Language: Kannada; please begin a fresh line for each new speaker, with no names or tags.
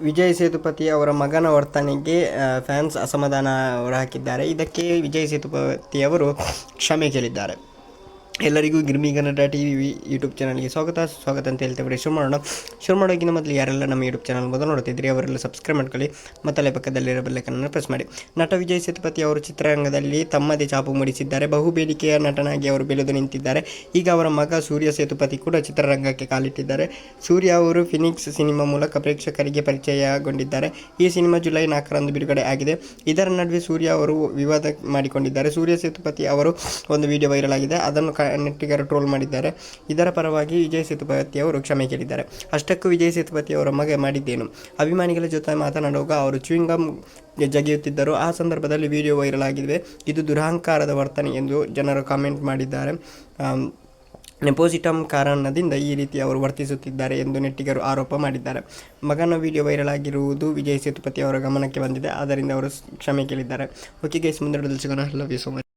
ವಿಜಯ್ ಸೇತುಪತಿ ಅವರ ಮಗನ ವರ್ತನೆಗೆ ಫ್ಯಾನ್ಸ್ ಅಸಮಾಧಾನ ಹೊರಹಾಕಿದ್ದಾರೆ. ಇದಕ್ಕೆ ವಿಜಯ್ ಸೇತುಪತಿ ಅವರು ಕ್ಷಮೆ ಕೇಳಿದ್ದಾರೆ. ಎಲ್ಲರಿಗೂ Girmi Kannada T V YouTube ಚಾನಲ್ಗೆ ಸ್ವಾಗತ. ಸ್ವಾಗತ ಅಂತ ಹೇಳ್ತೇವೆ ಶುರು ಮಾಡೋಣ. ಶುರು ಮಾಡೋಕ್ಕಿಂತ ಮೊದಲು ಯಾರೆಲ್ಲ ನಮ್ಮ ಯೂಟ್ಯೂಬ್ ಚಾನಲ್ ಮೊದಲು ನೋಡ್ತಿದ್ರಿ ಅವರೆಲ್ಲ ಸಬ್ಸ್ಕ್ರೈಬ್ ಮಾಡ್ಕೊಳ್ಳಿ. ಮತ್ತು ಅಲ್ಲೇ ಪಕ್ಕದಲ್ಲಿರೋ ಬೆಲ್ಲೈಕನ್ನು ಪ್ರೆಸ್ ಮಾಡಿ. ನಟ ವಿಜಯ್ ಸೇತುಪತಿ ಅವರು ಚಿತ್ರರಂಗದಲ್ಲಿ ತಮ್ಮದೇ ಛಾಪು ಮೂಡಿಸಿದ್ದಾರೆ. ಬಹು ಬೇಡಿಕೆಯ ನಟನಾಗಿ ಅವರು ಬೆಳೆದು ನಿಂತಿದ್ದಾರೆ. ಈಗ ಅವರ ಮಗ ಸೂರ್ಯ ಸೇತುಪತಿ ಕೂಡ ಚಿತ್ರರಂಗಕ್ಕೆ ಕಾಲಿಟ್ಟಿದ್ದಾರೆ. ಸೂರ್ಯ ಅವರು ಫಿನಿಕ್ಸ್ ಸಿನಿಮಾ ಮೂಲಕ ಪ್ರೇಕ್ಷಕರಿಗೆ ಪರಿಚಯಗೊಂಡಿದ್ದಾರೆ. ಈ ಸಿನಿಮಾ ಜುಲೈ ನಾಲ್ಕರಂದು ಬಿಡುಗಡೆ ಆಗಿದೆ. ಇದರ ನಡುವೆ ಸೂರ್ಯ ಅವರು ವಿವಾದ ಮಾಡಿಕೊಂಡಿದ್ದಾರೆ. ಸೂರ್ಯ ಸೇತುಪತಿ ಅವರು ಒಂದು ವಿಡಿಯೋ ವೈರಲ್ ಆಗಿದೆ. ಅದನ್ನು ನೆಟ್ಟಿಗರು ಟ್ರೋಲ್ ಮಾಡಿದ್ದಾರೆ. ಇದರ ಪರವಾಗಿ ವಿಜಯ್ ಸೇತುಪತಿ ಅವರು ಕ್ಷಮೆ ಕೇಳಿದ್ದಾರೆ. ಅಷ್ಟಕ್ಕೂ ವಿಜಯ್ ಸೇತುಪತಿ ಅವರ ಮಗ ಮಾಡಿದ್ದೇನು? ಅಭಿಮಾನಿಗಳ ಜೊತೆ ಮಾತನಾಡುವಾಗ ಅವರು ಚುಯಿಂಗಮ್ ಜಗಿಯುತ್ತಿದ್ದರು. ಆ ಸಂದರ್ಭದಲ್ಲಿ ವಿಡಿಯೋ ವೈರಲ್ ಆಗಿದೆ ಇದು ದುರಹಂಕಾರದ ವರ್ತನೆ ಎಂದು ಜನರು ಕಾಮೆಂಟ್ ಮಾಡಿದ್ದಾರೆ. ನೆಪೋಸಿಟಮ್ ಕಾರಣದಿಂದ ಈ ರೀತಿ ಅವರು ವರ್ತಿಸುತ್ತಿದ್ದಾರೆ ಎಂದು ನೆಟ್ಟಿಗರು ಆರೋಪ ಮಾಡಿದ್ದಾರೆ. ಮಗನ ವಿಡಿಯೋ ವೈರಲ್ ಆಗಿರುವುದು ವಿಜಯ್ ಸೇತುಪತಿ ಅವರ ಗಮನಕ್ಕೆ ಬಂದಿದೆ. ಆದ್ದರಿಂದ ಅವರು ಕ್ಷಮೆ ಕೇಳಿದ್ದಾರೆ. ಓಕೆ ಗೈಸ್ ಮುಂದೆ ಲವ್ ಯು ಸೋ ಮಚ್